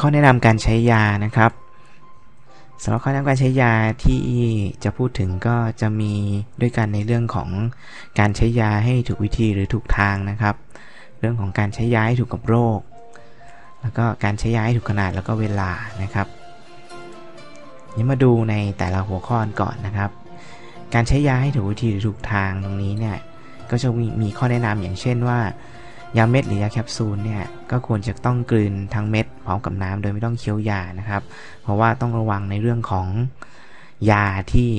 ข้อแนะนำการใช้ยานะครับสำหรับข้อแนะนำการใช้ยาที่จะพูดถึงก็จะมีด้วยกันในเรื่องของการใช้ยาให้ถูกวิธีหรือถูกทางนะครับ เรื่องของการใช้ยาให้ถูกกับโรค แล้วก็การใช้ยาให้ถูกขนาดแล้วก็เวลานะครับนี้มาดูในแต่ละหัวข้อก่อนนะครับ การใช้ยาให้ถูกวิธีหรือถูกทางตรงนี้เนี่ยก็จะมีมีข้อแนะนำอย่างเช่นว่า ยาเม็ดหรือยาแคปซูลเนี่ยก็ควรจะต้องกลืนทั้งเม็ดพร้อมกับน้ำโดยไม่ต้องเคี้ยวยานะครับ เพราะว่าต้องระวังในเรื่องของยาที่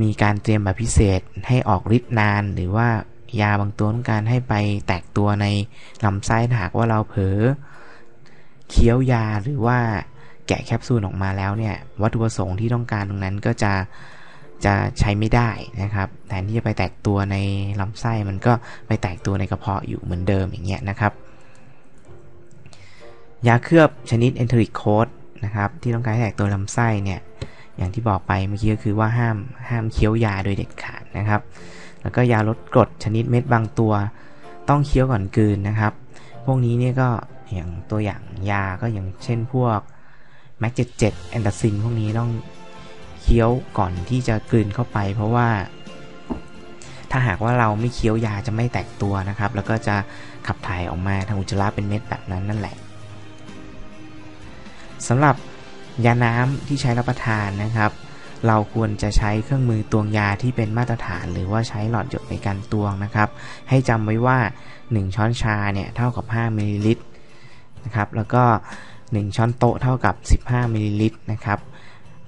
มีการเตรียมแบบพิเศษให้ออกฤทธิ์นาน หรือว่ายาบางตัวต้องการให้ไปแตกตัวในลำไส้หากว่าเราเผลอเคี้ยวยาหรือว่าแกะแคปซูลออกมาแล้วเนี่ยวัตถุประสงค์ที่ต้องการตรงนั้นก็จะ จะใช้ไม่ได้นะครับแทนที่จะไปแตกตัวในลำไส้มันก็ไปแตกตัวในกระเพาะอยู่เหมือนเดิมอย่างเงี้ยนะครับ ยาเคลือบชนิด enteric coat นะครับที่ต้องการแตกตัวลำไส้เนี่ยอย่างที่บอกไปเมื่อกี้ก็คือว่าห้ามห้ามเคี้ยวยาโดยเด็ดขาดนะครับ แล้วก็ยาลดกรดชนิดเม็ดบางตัว ต้องเคี้ยวก่อนกืนนะครับ พวกนี้เนี่ยก็อย่างตัวอย่างยาก็อย่างเช่นพวกแมกเจ็ดเจ็ดแอนตาซินพวกนี้ต้อง เคี้ยวก่อนที่จะกลืนเข้าไป เพราะว่า ถ้าหากว่าเราไม่เคี้ยวยาจะไม่แตกตัวนะครับ แล้วก็จะขับถ่ายออกมาทางอุจจาระเป็นเม็ดแบบนั้นนั่นแหละสำหรับยาน้ำที่ใช้รับประทานนะครับ เราควรจะใช้เครื่องมือตวงยาที่เป็นมาตรฐาน หรือว่าใช้หลอดหยดในการตวงนะครับ ให้จำไว้ว่า 1 ช้อนชาเนี่ยเท่ากับ 5มิลลิลิตรนะครับ แล้วก็ 1 ช้อนโต๊ะเท่ากับ 15มิลลิลิตรนะครับ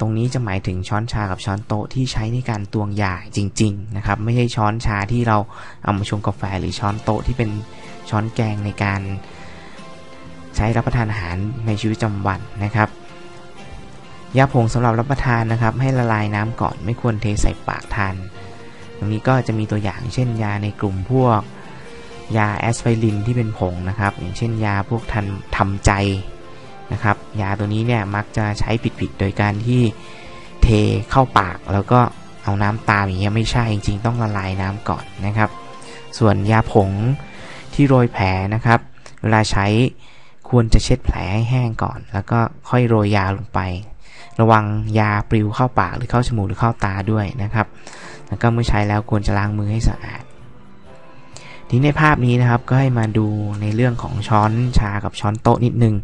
ตรงนี้จะหมายถึงช้อนชากับช้อนโต๊ะที่ใช้ในการตวงยาจริง ๆ นะครับ ไม่ใช่ช้อนชาที่เราเอามาชงกาแฟหรือช้อนโต๊ะที่เป็นช้อนแกงในการใช้รับประทานอาหารในชีวิตประจำวันนะครับยาผงสำหรับรับประทานนะครับ ให้ละลายน้ำก่อนไม่ควรเทใส่ปากทานตรงนี้ก็จะมีตัวอย่างเช่นยาในกลุ่มพวกยาแอสไพรินที่เป็นผงนะครับ อย่างเช่นยาพวกทันทำใจ นะครับ ยาตัวนี้เนี่ยมักจะใช้ผิดๆ โดยการที่เทเข้าปากแล้วก็เอาน้ำตามอย่างเงี้ยไม่ใช่จริงๆ ต้องละลายน้ำก่อนนะครับ ส่วนยาผงที่โรยแผลนะครับ เวลาใช้ควรจะเช็ดแผลให้แห้งก่อน แล้วก็ค่อยโรยยาลงไป ระวังยาปลิวเข้าปากหรือเข้าจมูกหรือเข้าตาด้วยนะครับ แล้วก็เมื่อใช้แล้วควรจะล้างมือให้สะอาดทีในภาพนี้นะครับก็ให้มาดูในเรื่องของช้อนชากับช้อนโต๊ะนิดนึง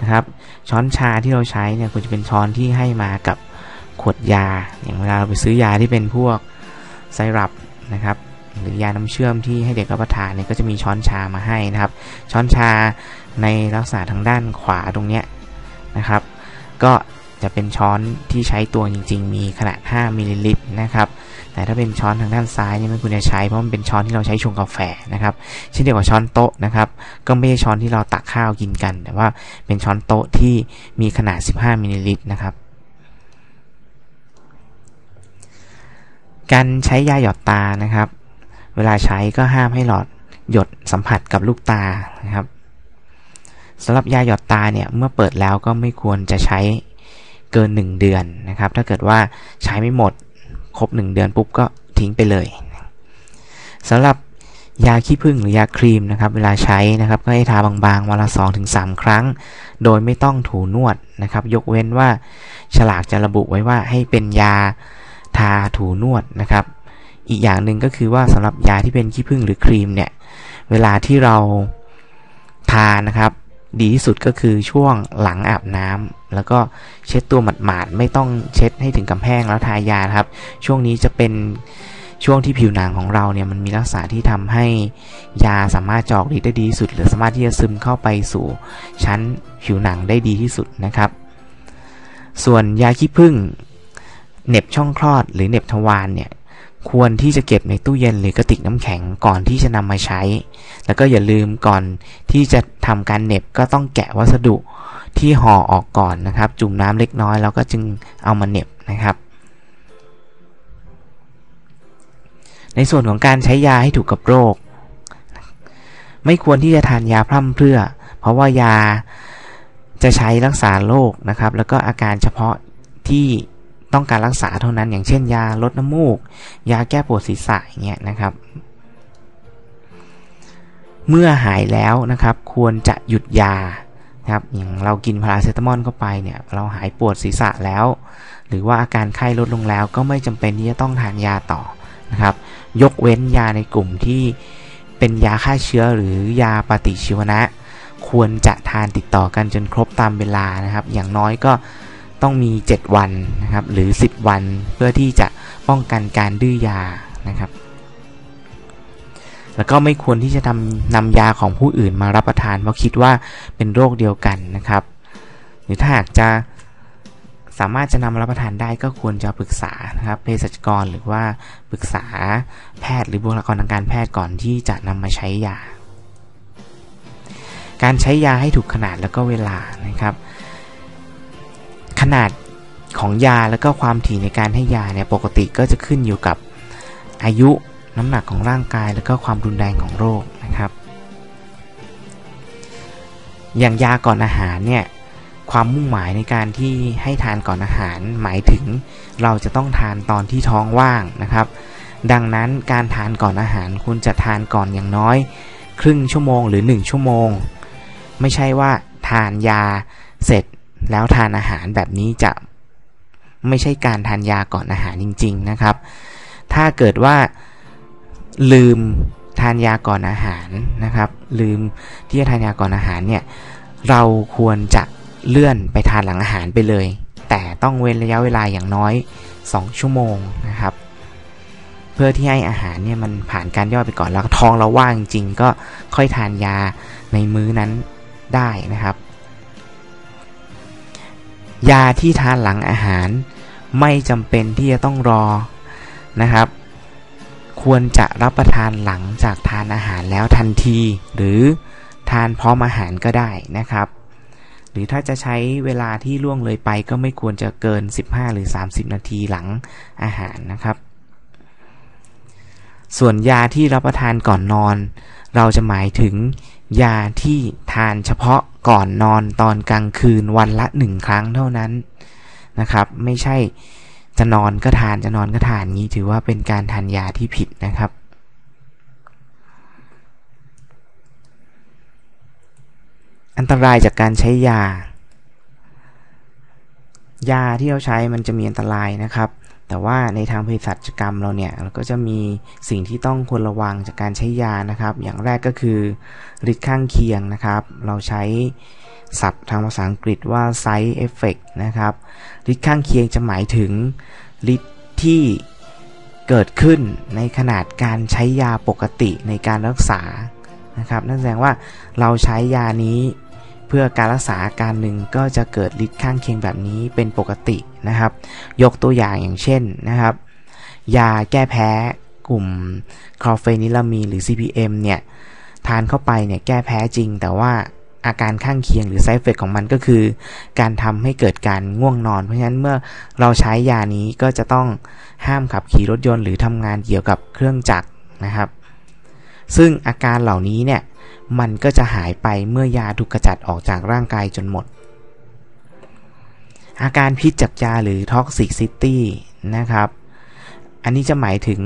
นะครับ ช้อนชาที่เราใช้เนี่ยควรจะเป็นช้อนที่ให้มากับขวดยา อย่างเวลาเราไปซื้อยาที่เป็นพวกไซรัปนะครับหรือยาน้ำเชื่อมที่ให้เด็กรับประทานเนี่ยก็จะมีช้อนชามาให้นะครับ ช้อนชาในลักษณะทางด้านขวาตรงเนี้ยนะครับ ก็ จะเป็นช้อนที่ใช้ตัวจริง ๆ มีขนาด 5มิลลิลิตรนะครับแต่ถ้าเป็นช้อนทางด้านซ้ายนี่ไม่ควรจะใช้เพราะมันเป็นช้อนที่เราใช้ชงกาแฟนะครับเช่นเดียวกับช้อนโต๊ะนะครับก็ไม่ใช่ช้อนที่เราตักข้าวกินกัน แต่ว่าเป็นช้อนโต๊ะที่มีขนาด 15มิลลิลิตรนะครับการใช้ยาหยอดตานะครับ เวลาใช้ก็ห้ามให้หลอดหยดสัมผัสกับลูกตานะครับสำหรับยาหยอดตาเนี่ยเมื่อเปิดแล้วก็ไม่ควรจะใช้ เกิน 1 เดือนนะครับ ถ้าเกิดว่าใช้ไม่หมดครบ 1 เดือนปุ๊บก็ทิ้งไปเลยสำหรับยาขี้ผึ้งหรือยาครีมนะครับ เวลาใช้นะครับก็ให้ทาบางๆวันละ 2-3 ครั้ง โดยไม่ต้องถูนวดนะครับ ยกเว้นว่าฉลากจะระบุไว้ว่าให้เป็นยาทาถูนวดนะครับ อีกอย่างหนึ่งก็คือว่าสำหรับยาที่เป็นขี้ผึ้งหรือครีมเนี่ย เวลาที่เราทานะครับ ดีที่สุดก็คือช่วงหลังอาบน้ำแล้วก็เช็ดตัวหมาดๆไม่ต้องเช็ดให้ถึงกำแพงแล้วทายาครับ ช่วงนี้จะเป็นช่วงที่ผิวหนังของเราเนี่ยมันมีลักษณะที่ทำให้ยาสามารถจอกฤทธิ์ได้ดีที่สุด หรือสามารถที่จะซึมเข้าไปสู่ชั้นผิวหนังได้ดีที่สุดนะครับ ส่วนยาขี้ผึ้งเน็บช่องคลอดหรือเน็บทวารเนี่ย ควรที่จะเก็บในตู้เย็นหรือกระติกน้ำแข็งก่อนที่จะนำมาใช้ แล้วก็อย่าลืมก่อนที่จะทำการเน็บก็ต้องแกะวัสดุที่ห่อออกก่อนนะครับ จุ่มน้ำเล็กน้อยแล้วก็จึงเอามาเน็บนะครับ ในส่วนของการใช้ยาให้ถูกกับโรค ไม่ควรที่จะทานยาพร่ำเพรื่อ เพราะว่ายาจะใช้รักษาโรคนะครับ แล้วก็อาการเฉพาะที่ ต้องการรักษาเท่านั้น อย่างเช่นยาลดน้ำมูก ยาแก้ปวดศีรษะอย่างเงี้ยนะครับ เมื่อหายแล้วนะครับ ควรจะหยุดยาครับอย่างเรากินพาราเซตามอลเข้าไปเนี่ยเราหายปวดศีรษะแล้ว หรือว่าอาการไข้ลดลงแล้ว ก็ไม่จำเป็นที่จะต้องทานยาต่อนะครับ ยกเว้นยาในกลุ่มที่เป็นยาฆ่าเชื้อหรือยาปฏิชีวนะ ควรจะทานติดต่อกันจนครบตามเวลานะครับ อย่างน้อยก็ ต้องมี 7 วันนะครับ หรือ 10 วันเพื่อที่จะป้องกันการดื้อยานะครับ แล้วก็ไม่ควรที่จะนำนำยาของผู้อื่นมารับประทานเพราะคิดว่าเป็นโรคเดียวกันนะครับ หรือถ้าหากจะสามารถจะนำมารับประทานได้ก็ควรจะปรึกษานะครับเภสัชกรหรือว่าปรึกษาแพทย์หรือบุคลากรทางการแพทย์ก่อนที่จะนำมาใช้ยา การใช้ยาให้ถูกขนาดแล้วก็เวลานะครับ ขนาดของยาแล้วก็ความถี่ในการให้ยาเนี่ยปกติก็จะขึ้นอยู่กับอายุน้ำหนักของร่างกายแล้วก็ความรุนแรงของโรคนะครับ อย่างยาก่อนอาหารเนี่ยความมุ่งหมายในการที่ให้ทานก่อนอาหาร หมายถึงเราจะต้องทานตอนที่ท้องว่างนะครับ ดังนั้นการทานก่อนอาหารคุณจะทานก่อนอย่างน้อย ครึ่งชั่วโมงหรือ 1 ชั่วโมง ไม่ใช่ว่าทานยาเสร็จ แล้วทานอาหารแบบนี้จะไม่ใช่การทานยาก่อนอาหารจริง ๆนะครับ ถ้าเกิดว่าลืมทานยาก่อนอาหารนะครับ ลืมที่จะทานยาก่อนอาหารเนี่ยเราควรจะเลื่อนไปทานหลังอาหารไปเลย แต่ต้องเว้นระยะเวลาอย่างน้อย 2 ชั่วโมงนะครับ เพื่อที่ให้อาหารเนี่ยมันผ่านการย่อยไปก่อนแล้วท้องเราว่างจริงก็ค่อยทานยาในมื้อนั้นได้นะครับ ยาที่ทานหลังอาหาร ไม่จำเป็นที่จะต้องรอนะครับ ควรจะรับประทานหลังจากทานอาหารแล้วทันที หรือทานพร้อมอาหารก็ได้นะครับ หรือถ้าจะใช้เวลาที่ล่วงเลยไปก็ไม่ควรจะเกิน 15 หรือ 30 นาทีหลังอาหารนะครับ ส่วนยาที่รับประทานก่อนนอน เราจะหมายถึงยาที่ทานเฉพาะ ก่อนนอนตอนกลางคืนวันละหนึ่งครั้งเท่านั้นนะครับ ไม่ใช่จะนอนก็ทานจะนอนก็ทานนี้ถือว่าเป็นการทานยาที่ผิดนะครับ อันตรายจากการใช้ยา ยาที่เราใช้มันจะมีอันตรายนะครับ แต่ว่าในทางเภสัชกรรมเราเนี่ยเราก็จะมีสิ่งที่ต้องควรระวังจากการใช้ยานะครับ อย่างแรกก็คือฤทธิ์ข้างเคียงนะครับ เราใช้ศัพท์ทางภาษาอังกฤษว่า side effect นะครับฤทธิ์ข้างเคียงจะหมายถึงฤทธิ์ที่เกิดขึ้นในขนาดการใช้ยาปกติในการรักษานะครับ นั่นแสดงว่าเราใช้ยานี้เพื่อการรักษาอาการหนึ่งก็จะเกิดฤทธิ์ข้างเคียงแบบนี้เป็นปกติ นะครับ ยกตัวอย่างอย่างเช่นนะครับ ยาแก้แพ้กลุ่มคลอเฟนิลามีนหรือ CPM เนี่ยทานเข้าไปเนี่ยแก้แพ้จริง แต่ว่าอาการข้างเคียงหรือไซเฟกของมันก็คือ การทำให้เกิดการง่วงนอน เพราะฉะนั้นเมื่อเราใช้ยานี้ก็จะต้องห้ามขับขี่รถยนต์หรือทำงานเกี่ยวกับเครื่องจักรนะครับ ซึ่งอาการเหล่านี้เนี่ยมันก็จะหายไปเมื่อยาถูกกระจัดออกจากร่างกายจนหมด อาการพิษจับยาหรือ toxicity นะครับ อันนี้จะหมายถึง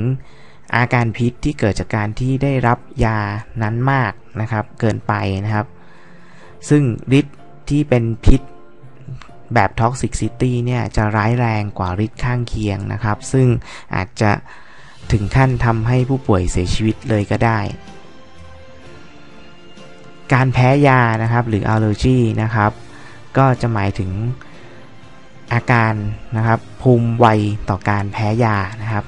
อาการพิษที่เกิดจากการที่ได้รับยานั้นมากนะครับ เกินไปนะครับ ซึ่งฤทธิ์ที่เป็นพิษแบบ toxicity เนี่ยจะร้ายแรงกว่าฤทธิ์ข้างเคียงนะครับ ซึ่งอาจจะถึงขั้นทำให้ผู้ป่วยเสียชีวิตเลยก็ได้ การแพ้ยานะครับหรือ allergy นะครับ ก็จะหมายถึง อาการนะครับภูมิไวต่อการแพ้ยานะครับ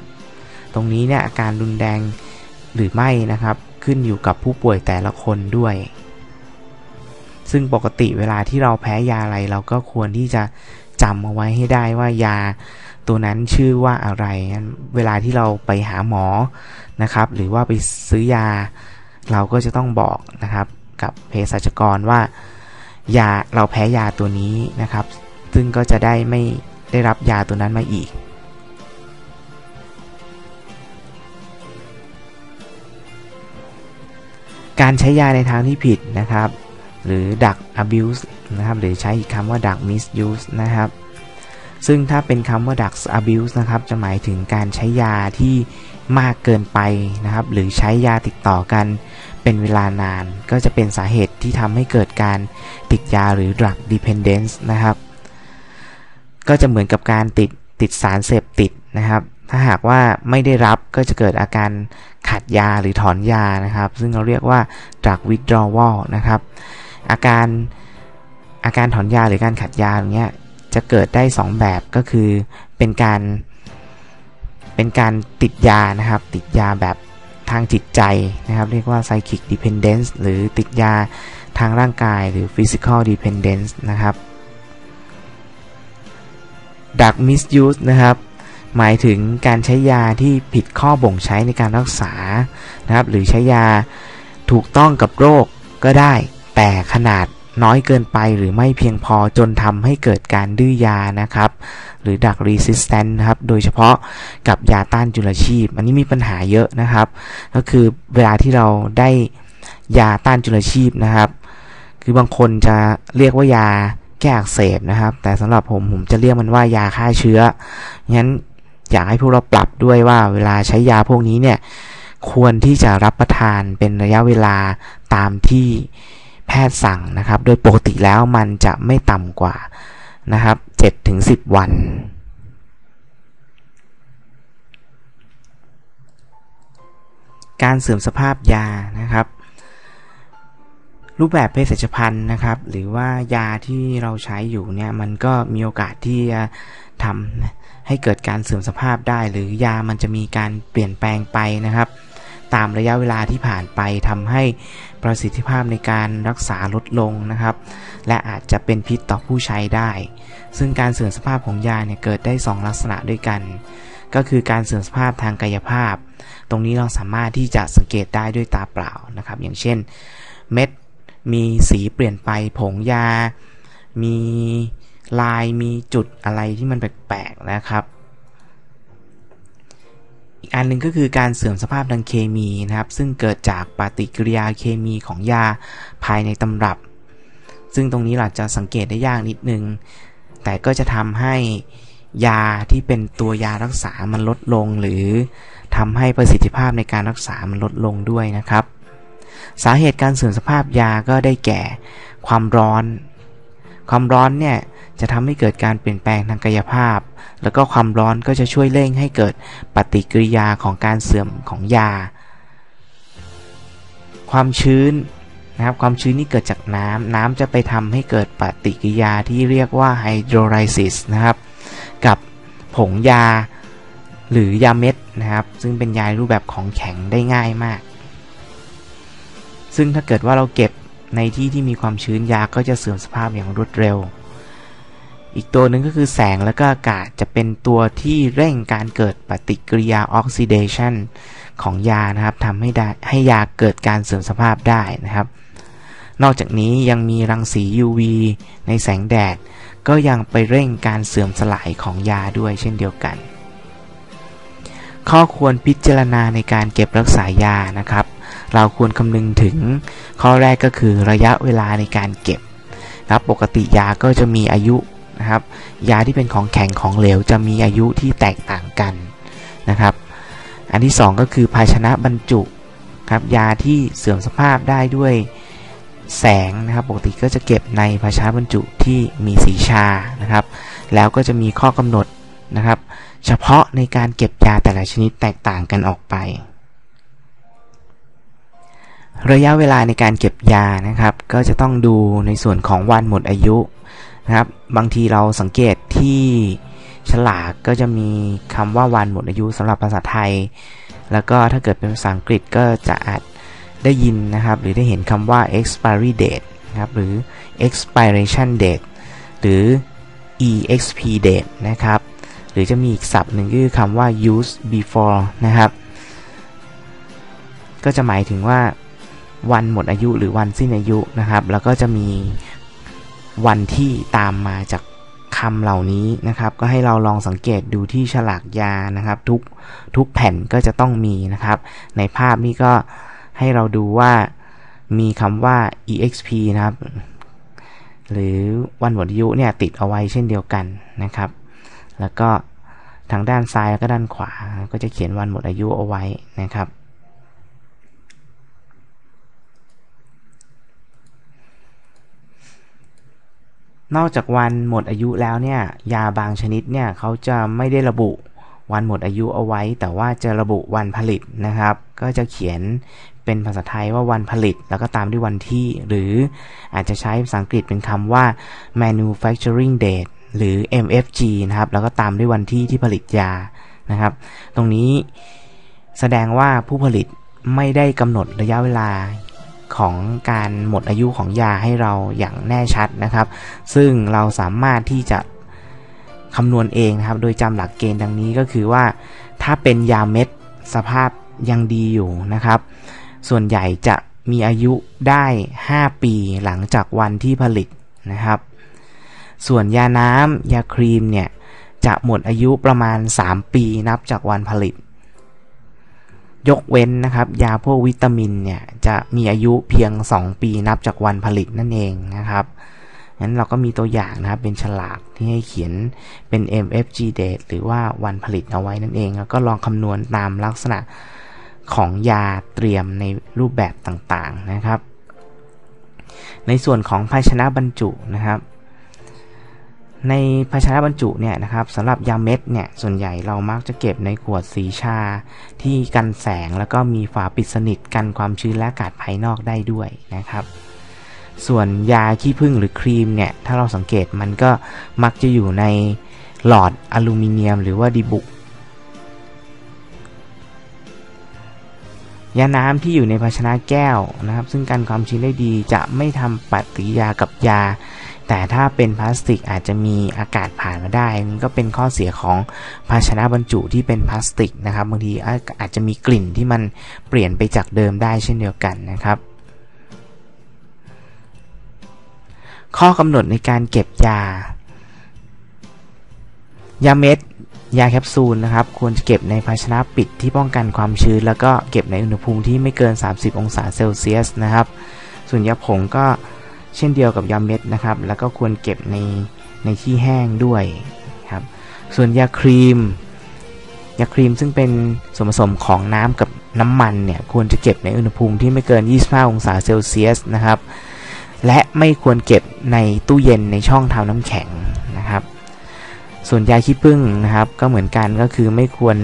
ตรงนี้เนี่ยอาการรุนแรงหรือไม่นะครับ ขึ้นอยู่กับผู้ป่วยแต่ละคนด้วย ซึ่งปกติเวลาที่เราแพ้ยาอะไรเราก็ควรที่จะจำเอาไว้ให้ได้ว่ายาตัวนั้นชื่อว่าอะไร เวลาที่เราไปหาหมอนะครับ หรือว่าไปซื้อยา เราก็จะต้องบอกนะครับ กับเภสัชกรว่า ยาเราแพ้ยาตัวนี้นะครับ ซึ่งก็จะได้ไม่ได้รับยาตัวนั้นมาอีก การใช้ยาในทางที่ผิดนะครับ หรือดัก abuse นะครับ หรือใช้คำว่าดัก misuse นะครับ ซึ่งถ้าเป็นคำว่าดัก abuse นะครับ จะหมายถึงการใช้ยาที่มากเกินไปนะครับ หรือใช้ยาติดต่อกันเป็นเวลานาน ก็จะเป็นสาเหตุที่ทำให้เกิดการติดยาหรือ drug dependence นะครับ ก็จะเหมือนกับการติดติดสารเสพติดนะครับ ถ้าหากว่าไม่ได้รับก็จะเกิดอาการขาดยาหรือถอนยานะครับ ซึ่งเราเรียกว่า drug withdrawal นะครับ อาการอาการถอนยาหรือการขัดยาอย่างเงี้ยจะเกิดได้ 2 แบบก็คือเป็นการเป็นการติดยานะครับ ติดยาแบบทางจิตใจนะครับ เรียกว่า psychic dependence หรือติดยาทางร่างกายหรือ physical dependence นะครับ drug misuse นะครับ หมายถึงการใช้ยาที่ผิดข้อบ่งใช้ในการรักษานะครับ หรือใช้ยาถูกต้องกับโรคก็ได้ แต่ขนาดน้อยเกินไปหรือไม่เพียงพอจนทำให้เกิดการดื้อยานะครับ หรือดัก resistant นะครับ โดยเฉพาะกับยาต้านจุลชีพ อันนี้มีปัญหาเยอะนะครับ ก็คือเวลาที่เราได้ยาต้านจุลชีพนะครับ คือบางคนจะเรียกว่ายา แก้อักเสบนะครับ แต่สำหรับผมผมจะเรียกมันว่ายาฆ่าเชื้องั้นอยากให้พวกเราปรับด้วยว่าเวลาใช้ยาพวกนี้เนี่ยควรที่จะรับประทานเป็นระยะเวลาตามที่แพทย์สั่งนะครับ โดยปกติแล้วมันจะไม่ต่ำกว่านะครับ7-10 วัน การเสื่อมสภาพยานะครับ รูปแบบเภสัชพันธ์นะครับ หรือว่ายาที่เราใช้อยู่เนี่ยมันก็มีโอกาสที่จะทำให้เกิดการเสื่อมสภาพได้ หรือยามันจะมีการเปลี่ยนแปลงไปนะครับ ตามระยะเวลาที่ผ่านไปทำให้ประสิทธิภาพในการรักษาลดลงนะครับ และอาจจะเป็นพิษต่อผู้ใช้ได้ ซึ่งการเสื่อมสภาพของยาเนี่ยเกิดได้ 2 ลักษณะด้วยกัน ก็คือการเสื่อมสภาพทางกายภาพ ตรงนี้เราสามารถที่จะสังเกตได้ด้วยตาเปล่านะครับ อย่างเช่นเม็ด มีสีเปลี่ยนไปผงยา มีลายมีจุดอะไรที่มันแปลกๆนะครับ อีกอันหนึ่งก็คือการเสื่อมสภาพทางเคมีนะครับ ซึ่งเกิดจากปฏิกิริยาเคมีของยาภายในตำรับ ซึ่งตรงนี้เราจะสังเกตได้ยากนิดนึง แต่ก็จะทำให้ยาที่เป็นตัวยารักษามันลดลง หรือทำให้ประสิทธิภาพในการรักษามันลดลงด้วยนะครับ สาเหตุการเสื่อมสภาพยาก็ได้แก่ความร้อน ความร้อนเนี่ยจะทำให้เกิดการเปลี่ยนแปลงทางกายภาพ แล้วก็ความร้อนก็จะช่วยเร่งให้เกิดปฏิกิริยาของการเสื่อมของยา ความชื้นนะครับ ความชื้นนี่เกิดจากน้ำน้ำจะไปทำให้เกิดปฏิกิริยาที่เรียกว่าไฮโดรไลซิสนะครับ กับผงยาหรือยาเม็ดนะครับ ซึ่งเป็นยารูปแบบของแข็งได้ง่ายมาก ซึ่งถ้าเกิดว่าเราเก็บในที่ที่มีความชื้นยาก็จะเสื่อมสภาพอย่างรวดเร็ว อีกตัวหนึ่งก็คือแสงและก็อากาศจะเป็นตัวที่เร่งการเกิดปฏิกิริยาออกซิเดชันของยานะครับทำให้ได้ให้ยาเกิดการเสื่อมสภาพได้นะครับ นอกจากนี้ยังมีรังสี UV ในแสงแดด ก็ยังไปเร่งการเสื่อมสลายของยาด้วยเช่นเดียวกัน ข้อควรพิจารณาในการเก็บรักษายานะครับ เราควรคำนึงถึงข้อแรกก็คือระยะเวลาในการเก็บครับปกติยาก็จะมีอายุนะครับ ยาที่เป็นของแข็งของเหลวจะมีอายุที่แตกต่างกันนะครับ อันที่ 2 ก็คือภาชนะบรรจุครับยาที่เสื่อมสภาพได้ด้วยแสงนะครับ ปกติก็จะเก็บในภาชนะบรรจุที่มีสีชานะครับ แล้วก็จะมีข้อกำหนดนะครับ เฉพาะในการเก็บยาแต่ละชนิดแตกต่างกันออกไป ระยะเวลาในการเก็บยานะครับ ก็จะต้องดูในส่วนของวันหมดอายุนะครับ บางทีเราสังเกตที่ฉลากก็จะมีคำว่าวันหมดอายุสำหรับภาษาไทย แล้วก็ถ้าเกิดเป็นภาษาอังกฤษก็จะอาจได้ยินนะครับ หรือได้เห็นคำว่า expiry date นะครับหรือ expiration date หรือ exp date นะครับ หรือจะมีอีกศัพท์หนึ่งคือคำว่า use before นะครับ ก็จะหมายถึงว่า วันหมดอายุหรือวันสิ้นอายุนะครับ แล้วก็จะมีวันที่ตามมาจากคำเหล่านี้นะครับ ก็ให้เราลองสังเกตดูที่ฉลากยานะครับ ทุกทุกแผ่นก็จะต้องมีนะครับ ในภาพนี้ก็ให้เราดูว่ามีคำว่า exp นะครับ หรือวันหมดอายุเนี่ยติดเอาไว้เช่นเดียวกันนะครับ แล้วก็ทางด้านซ้ายแล้วก็ด้านขวา ก็จะเขียนวันหมดอายุเอาไว้นะครับ นอกจากวันหมดอายุแล้วเนี่ย ยาบางชนิดเนี่ยเขาจะไม่ได้ระบุวันหมดอายุเอาไว้ แต่ว่าจะระบุวันผลิตนะครับ ก็จะเขียนเป็นภาษาไทยว่าวันผลิต แล้วก็ตามด้วยวันที่ หรืออาจจะใช้ภาษาอังกฤษเป็นคำว่า manufacturing date หรือ MFG นะครับ แล้วก็ตามด้วยวันที่ที่ผลิตยานะครับ ตรงนี้แสดงว่าผู้ผลิตไม่ได้กำหนดระยะเวลา ของการหมดอายุของยาให้เราอย่างแน่ชัดนะครับ ซึ่งเราสามารถที่จะคำนวณเองนะครับ โดยจำหลักเกณฑ์ดังนี้ก็คือว่าถ้าเป็นยาเม็ดสภาพยังดีอยู่นะครับ ส่วนใหญ่จะมีอายุได้ 5 ปีหลังจากวันที่ผลิตนะครับ ส่วนยาน้ำยาครีมเนี่ยจะหมดอายุประมาณ 3 ปีนับจากวันผลิต ยกเว้นนะครับ ยาพวกวิตามินเนี่ยจะมีอายุเพียง 2 ปีนับจากวันผลิตนั่นเองนะครับงั้นเราก็มีตัวอย่างนะครับเป็นฉลากที่ให้เขียนเป็น MFG date หรือว่าวันผลิตเอาไว้นั่นเอง แล้วก็ลองคำนวณตามลักษณะของยาเตรียมในรูปแบบต่างๆนะครับ ในส่วนของภาชนะบรรจุนะครับ ในภาชนะบรรจุเนี่ยนะครับสำหรับยาเม็ดเนี่ยส่วนใหญ่เรามักจะเก็บในขวดสีชา ที่กันแสงแล้วก็มีฝาปิดสนิทกันความชื้นและอากาศภายนอกได้ด้วยนะครับ ส่วนยาขี้ผึ้งหรือครีมเนี่ยถ้าเราสังเกตมันก็มักจะอยู่ในหลอดอลูมิเนียม หรือว่าดีบุกยาน้ำที่อยู่ในภาชนะแก้วนะครับ ซึ่งกันความชื้นได้ดีจะไม่ทำปฏิกิริยากับยา แต่ถ้าเป็นพลาสติกอาจจะมีอากาศผ่านมาได้มันก็เป็นข้อเสียของภาชนะบรรจุที่เป็นพลาสติกนะครับบางทีอาจจะมีกลิ่นที่มันเปลี่ยนไปจากเดิมได้เช่นเดียวกันนะครับ ข้อกำหนดในการเก็บยา ยาเม็ดยาแคปซูลนะครับควรจะเก็บในภาชนะปิดที่ป้องกันความชื้น แล้วก็เก็บในอุณหภูมิที่ไม่เกิน 30 องศาเซลเซียสนะครับ ส่วนยาผงก็ เช่นเดียวกับยาเม็ดนะครับ แล้วก็ควรเก็บในในที่แห้งด้วยครับ ส่วนยาครีม ยาครีมซึ่งเป็นส่วนผสมของน้ำกับน้ำมันเนี่ยควรจะเก็บในอุณหภูมิที่ไม่เกิน 25 องศาเซลเซียสนะครับ และไม่ควรเก็บในตู้เย็นในช่องทำน้ำแข็งนะครับ ส่วนยาขี้ผึ้งนะครับ ก็เหมือนกันก็คือไม่ควร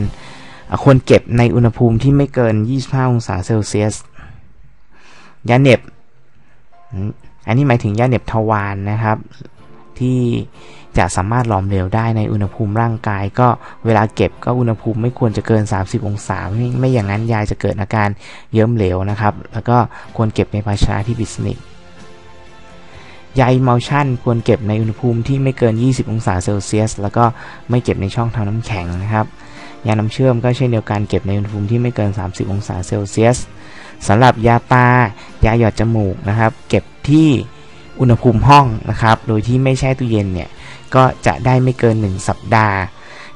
ควรเก็บในอุณหภูมิที่ไม่เกิน 25 องศาเซลเซียส ยาเน็บ อันนี้หมายถึงยาเหน็บทวารนนะครับ ที่จะสามารถหลอมเหลวได้ในอุณหภูมิร่างกาย ก็เวลาเก็บก็อุณหภูมิไม่ควรจะเกิน 30 องศาไม่ไม่อย่างนั้นยาจะเกิดอาการเยิ้มเหลวนะครับ แล้วก็ควรเก็บในภาชนะที่ปิดสนิทยาอิมัลชันควรเก็บในอุณหภูมิที่ไม่เกิน 20 องศาเซลเซียส แล้วก็ไม่เก็บในช่องทาน้ำแข็งนะครับ ยาน้ำเชื่อมก็เช่นเดียวกันเก็บในอุณหภูมิที่ไม่เกิน 30 องศาเซลเซียสสำหรับยาตา ยาหยอดจมูกนะครับ เก็บที่อุณหภูมิห้องนะครับ โดยที่ไม่ใช่ตู้เย็นเนี่ย ก็จะได้ไม่เกิน 1 สัปดาห์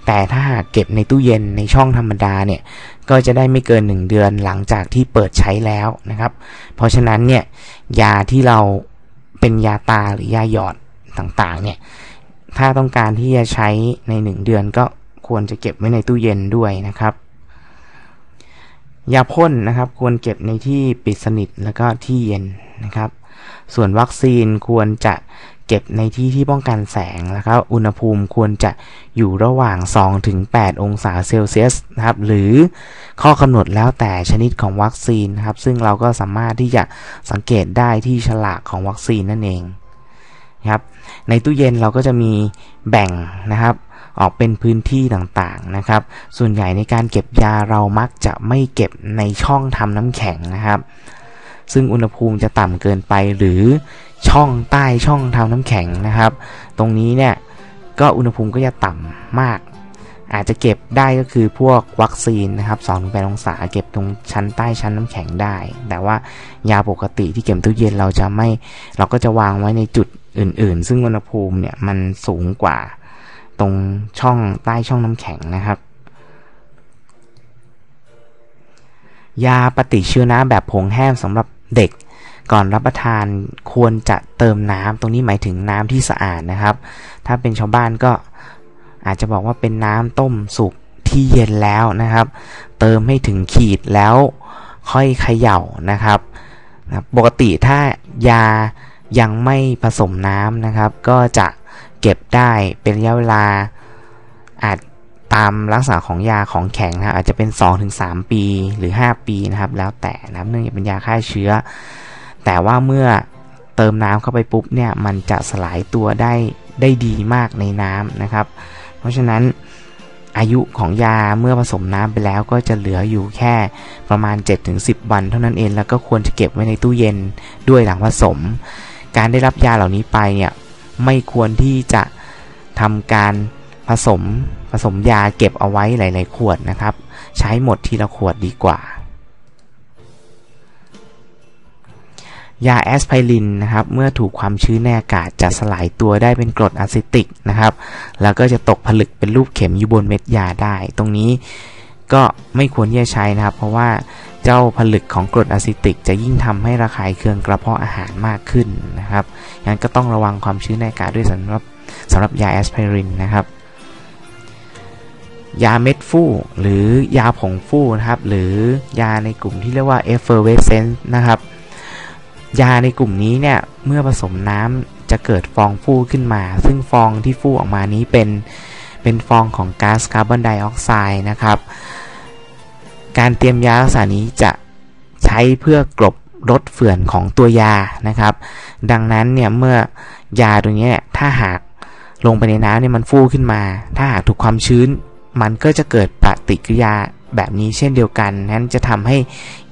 แต่ถ้าหากเก็บในตู้เย็นในช่องธรรมดาเนี่ย ก็จะได้ไม่เกิน 1 เดือนหลังจากที่เปิดใช้แล้วนะครับ เพราะฉะนั้นเนี่ยยาที่เราเป็นยาตาหรือยาหยอดต่างๆเนี่ย ถ้าต้องการที่จะใช้ในหนึ่งเดือนก็ควรจะเก็บไว้ในตู้เย็นด้วยนะครับ ยาพ่นนะครับ ควรเก็บในที่ปิดสนิทแล้วก็ที่เย็นนะครับ ส่วนวัคซีนควรจะเก็บในที่ที่ป้องกันแสงนะครับอุณหภูมิควรจะอยู่ระหว่าง 2-8 องศาเซลเซียสนะครับ หรือข้อกำหนดแล้วแต่ชนิดของวัคซีนนะครับ ซึ่งเราก็สามารถที่จะสังเกตได้ที่ฉลากของวัคซีนนั่นเองครับ ในตู้เย็นเราก็จะมีแบ่งนะครับ ออกเป็นพื้นที่ต่างๆนะครับ ส่วนใหญ่ในการเก็บยาเรามักจะไม่เก็บในช่องทำน้ำแข็งนะครับ ซึ่งอุณหภูมิจะต่ำเกินไปหรือช่องใต้ช่องทำน้ำแข็งนะครับ ตรงนี้เนี่ยก็อุณหภูมิก็จะต่ำมาก อาจจะเก็บได้ก็คือพวกวัคซีนนะครับ2-8องศาเก็บตรงชั้นใต้ชั้นน้ำแข็งได้ แต่ว่ายาปกติที่เก็บตู้เย็นเราจะไม่ เราก็จะวางไว้ในจุดอื่น ๆ ซึ่งอุณหภูมิเนี่ยมันสูงกว่า ตรงช่องใต้ช่องน้ำแข็งนะครับ ยาปฏิชีวนะแบบผงแห้งสำหรับเด็กก่อนรับประทานควรจะเติมน้ำตรงนี้หมายถึงน้ำที่สะอาดนะครับ ถ้าเป็นชาวบ้านก็อาจจะบอกว่าเป็นน้ำต้มสุกที่เย็นแล้วนะครับ เติมให้ถึงขีดแล้วค่อยเขย่านะครับ ปกติถ้ายายังไม่ผสมน้ำนะครับ ก็จะ เก็บได้เป็นระยะเวลา อาจตามลักษณะของยาของแข็งนะอาจจะเป็น 2-3 ปีหรือ 5 ปีนะครับ แล้วแต่นะเนื่องจากเป็นยาฆ่าเชื้อ แต่ว่าเมื่อเติมน้ำเข้าไปปุ๊บเนี่ยมันจะสลายตัวได้ได้ดีมากในน้ำนะครับ เพราะฉะนั้นอายุของยาเมื่อผสมน้ำไปแล้วก็จะเหลืออยู่แค่ประมาณ 7-10 วันเท่านั้นเองแล้วก็ควรจะเก็บไว้ในตู้เย็นด้วยหลังผสม การได้รับยาเหล่านี้ไปเนี่ย ไม่ควรที่จะทำการผสมผสมยาเก็บเอาไว้หลาย ๆ ขวดนะครับ ใช้หมดทีละขวดดีกว่า ยาแอสไพรินนะครับ เมื่อถูกความชื้นในอากาศจะสลายตัวได้เป็นกรดอะซิติกนะครับ แล้วก็จะตกผลึกเป็นรูปเข็มอยู่บนเม็ดยาได้ ตรงนี้ก็ไม่ควรที่จะใช้นะครับ เพราะว่า เจ้าผลึกของกรดอะซิติก จะยิ่งทำให้ระคายเคืองกระเพาะอาหารมากขึ้นนะครับงั้นก็ต้องระวังความชื้นในอากาศด้วยสำหรับสำหรับยาแอสไพรินนะครับ ยาเม็ดฟูหรือยาผงฟูนะครับ หรือยาในกลุ่มที่เรียกว่า effervescent นะครับ ยาในกลุ่มนี้เนี่ยเมื่อผสมน้ำจะเกิดฟองฟูขึ้นมา ซึ่งฟองที่ฟูออกมานี้เป็นเป็นฟองของก๊าซคาร์บอนไดออกไซด์นะครับ การเตรียมยาลักษณะนี้จะใช้เพื่อกลบลดเฝื่อนของตัวยานะครับ ดังนั้นเนี่ยเมื่อยาตัวนี้ถ้าหากลงไปในน้ำเนี่ยมันฟูขึ้นมา ถ้าหากถูกความชื้น มันก็จะเกิดปฏิกิริยาแบบนี้เช่นเดียวกันนั้นจะทำให้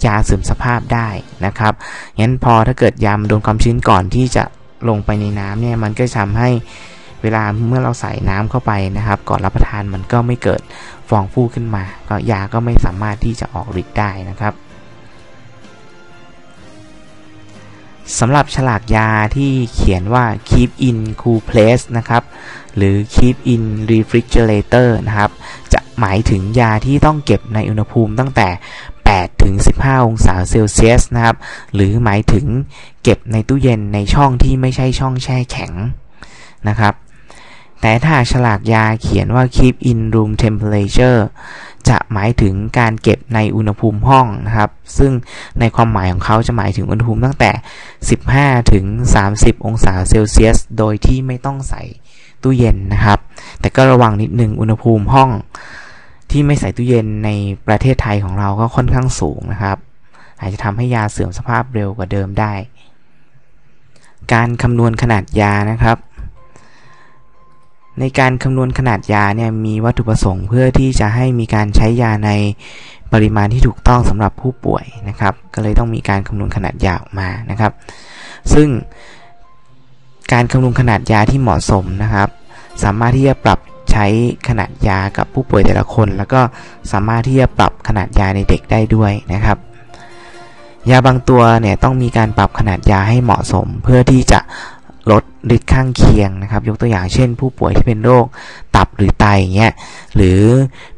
ยาเสื่อมสภาพได้นะครับงั้นพอถ้าเกิดยามันโดนความชื้นก่อนที่จะลงไปในน้ำเนี่ยมันก็ทำให้ เวลาเมื่อเราใส่น้ำเข้าไปนะครับ ก่อนรับประทานมันก็ไม่เกิดฟองฟูขึ้นมา ก็ยาก็ไม่สามารถที่จะออกฤทธิ์ได้นะครับสำหรับฉลากยาที่เขียนว่า keep in cool place นะครับ หรือ keep in refrigerator นะครับ จะหมายถึงยาที่ต้องเก็บในอุณหภูมิตั้งแต่ 8 ถึง 15 องศาเซลเซียสนะครับ หรือหมายถึงเก็บในตู้เย็นในช่องที่ไม่ใช่ช่องแช่แข็งนะครับ แต่ถ้าฉลากยาเขียนว่า keep in room temperature จะหมายถึงการเก็บในอุณหภูมิห้องนะครับ ซึ่งในความหมายของเขาจะหมายถึงอุณหภูมิตั้งแต่ 15 ถึง 30 องศาเซลเซียส โดยที่ไม่ต้องใส่ตู้เย็นนะครับ แต่ก็ระวังนิดนึงอุณหภูมิห้องที่ไม่ใส่ตู้เย็นในประเทศไทยของเราก็ค่อนข้างสูงนะครับ อาจจะทำให้ยาเสื่อมสภาพเร็วกว่าเดิมได้ การคำนวณขนาดยานะครับ ในการคำนวณขนาดยาเนี่ยมีวัตถุประสงค์เพื่อที่จะให้มีการใช้ยาในปริมาณที่ถูกต้องสำหรับผู้ป่วยนะครับ ก็เลยต้องมีการคำนวณขนาดยาออกมานะครับ ซึ่งการคำนวณขนาดยาที่เหมาะสมนะครับ สามารถที่จะปรับใช้ขนาดยากับผู้ป่วยแต่ละคน แล้วก็สามารถที่จะปรับขนาดยาในเด็กได้ด้วยนะครับ ยาบางตัวเนี่ยต้องมีการปรับขนาดยาให้เหมาะสม เพื่อที่จะ ลดฤทธิ์ข้างเคียงนะครับ ยกตัวอย่างเช่น ผู้ป่วยที่เป็นโรคตับหรือไตเงี้ยหรือ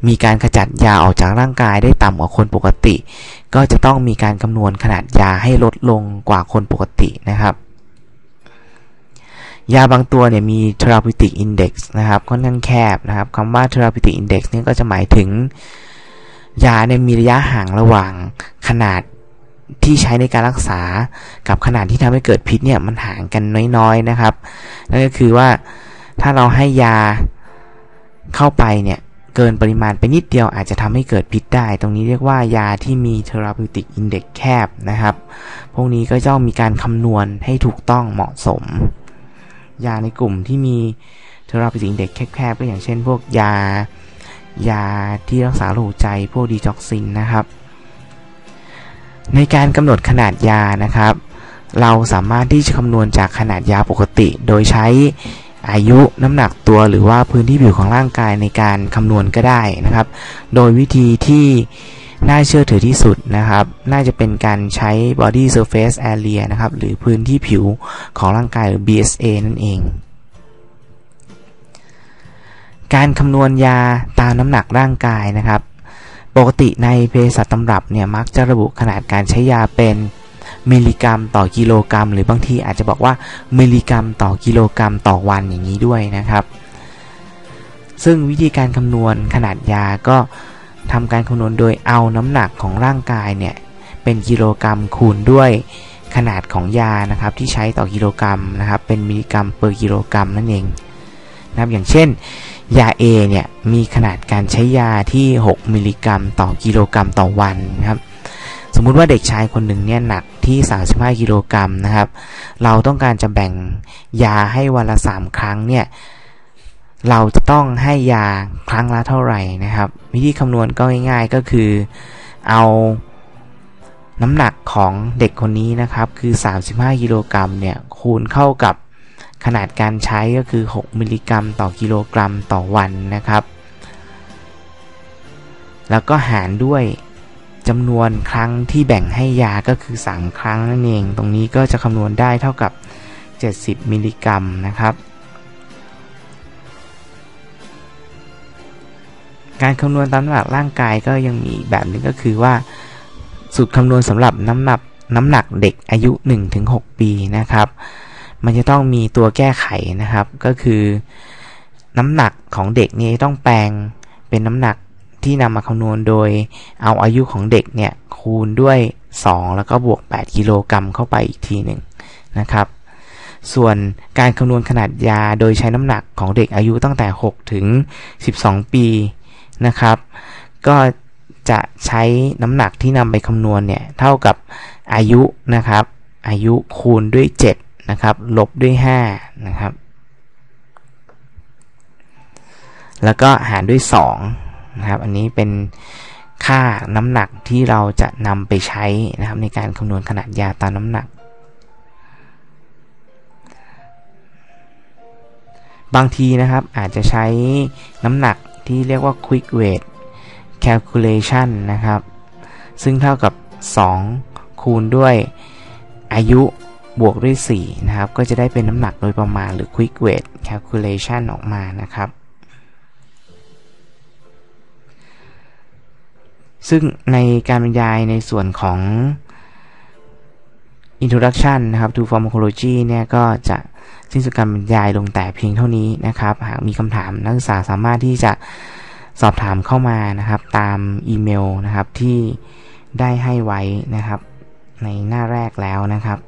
มีการขจัดยาออกจากร่างกายได้ต่ำกว่าคนปกติ ก็จะต้องมีการคำนวณขนาดยาให้ลดลงกว่าคนปกตินะครับยาบางตัวเนี่ยมี therapeutic index นะครับค่อนข้างแคบนะครับคำว่า therapeutic index นี่ก็จะหมายถึง ยาเนี่ยมีระยะห่างระหว่างขนาด ที่ใช้ในการรักษากับขนาดที่ทำให้เกิดพิษเนี่ยมันห่างกันน้อยๆนะครับ นั่นก็คือว่าถ้าเราให้ยาเข้าไปเนี่ยเกินปริมาณไปนิดเดียวอาจจะทำให้เกิดพิษได้ ตรงนี้เรียกว่ายาที่มี therapeutic index แคบนะครับ พวกนี้ก็ต้องมีการคำนวณให้ถูกต้องเหมาะสม ยาในกลุ่มที่มี therapeutic index แคบๆก็อย่างเช่น พวกยา ยาที่รักษาโรคใจพวกดีจ็อกซินนะครับ ในการกำหนดขนาดยานะครับ เราสามารถที่จะคำนวณจากขนาดยาปกติ โดยใช้อายุน้ำหนักตัวหรือว่าพื้นที่ผิวของร่างกายในการคำนวณก็ได้นะครับ โดยวิธีที่น่าเชื่อถือที่สุดนะครับ น่าจะเป็นการใช้ body surface area นะครับ หรือพื้นที่ผิวของร่างกายหรือ BSA นั่นเอง การคำนวณยาตามน้ำหนักร่างกายนะครับ ปกติในเภสัชตำรับเนี่ยมักจะระบุขนาดการใช้ยาเป็นมิลลิกรัมต่อกิโลกรัม หรือบางทีอาจจะบอกว่ามิลลิกรัมต่อกิโลกรัมต่อวันอย่างนี้ด้วยนะครับ ซึ่งวิธีการคำนวณขนาดยาก็ทำการคำนวณโดยเอาน้ำหนักของร่างกายเนี่ยเป็นกิโลกรัมคูณด้วยขนาดของยานะครับที่ใช้ต่อกิโลกรัมนะครับเป็นมิลลิกรัมเปอร์กิโลกรัมนั่นเองนะครับอย่างเช่น ยา A เนี่ยมีขนาดการใช้ยาที่ 6 มิลลิกรัม ต่อกิโลกรัมต่อวันครับสมมุติว่าเด็กชายคนหนึ่งเนี่ยหนักที่ 35 กิโลกรัมนะครับ เราต้องการจะแบ่งยาให้วันละ 3 ครั้งเนี่ยเราจะต้องให้ยาครั้งละเท่าไหร่นะครับ วิธีคำนวณก็ง่ายๆก็คือเอาน้ำหนักของเด็กคนนี้นะครับคือ 35 กิโลกรัมเนี่ยคูณเข้ากับ ขนาดการใช้ก็คือ 6 มิลลิกรัมต่อกิโลกรัมต่อวันนะครับ แล้วก็หารด้วยจำนวนครั้งที่แบ่งให้ยาก็คือ 3 ครั้งนั่นเอง ตรงนี้ก็จะคำนวณได้เท่ากับ 70 มิลลิกรัมนะครับ การคำนวณตามหนักร่างกายก็ยังมีแบบนึงก็คือว่าสูตรคำนวณสำหรับน้ำหนักน้ำหนักเด็กอายุ 1-6 ปีนะครับ มันจะต้องมีตัวแก้ไขนะครับ ก็คือน้ำหนักของเด็กนี้ต้องแปลงเป็นน้ำหนักที่นำมาคำนวณโดยเอาอายุของเด็กเนี่ยคูณด้วย 2 แล้วก็บวก 8 กิโลกรัมเข้าไปอีกทีหนึ่งนะครับ ส่วนการคำนวณขนาดยาโดยใช้น้ำหนักของเด็กอายุตั้งแต่ 6 ถึง 12 ปีนะครับ ก็จะใช้น้ำหนักที่นำไปคำนวณเนี่ยเท่ากับอายุนะครับ อายุคูณด้วย7 นะครับลบด้วย5นะครับแล้วก็หารด้วย2นะครับอันนี้เป็นค่าน้ำหนักที่เราจะนำไปใช้นะครับในการคำนวณขนาดยาตามน้ำหนัก บางทีนะครับอาจจะใช้น้ำหนักที่เรียกว่า quick weight calculation นะครับ ซึ่งเท่ากับ 2 คูณด้วยอายุ บวกด้วย 4 นะครับ ก็จะได้เป็นน้ำหนักโดยประมาณหรือ quick weight calculation ออกมานะครับ ซึ่งในการบรรยายในส่วนของ introduction นะครับ to pharmacology เนี่ยก็จะสิ้นสุดการบรรยายลงแต่เพียงเท่านี้นะครับ หากมีคำถามนักศึกษาสามารถที่จะสอบถามเข้ามานะครับ ตามอีเมลนะครับที่ได้ให้ไว้นะครับ ในหน้าแรกแล้วนะครับ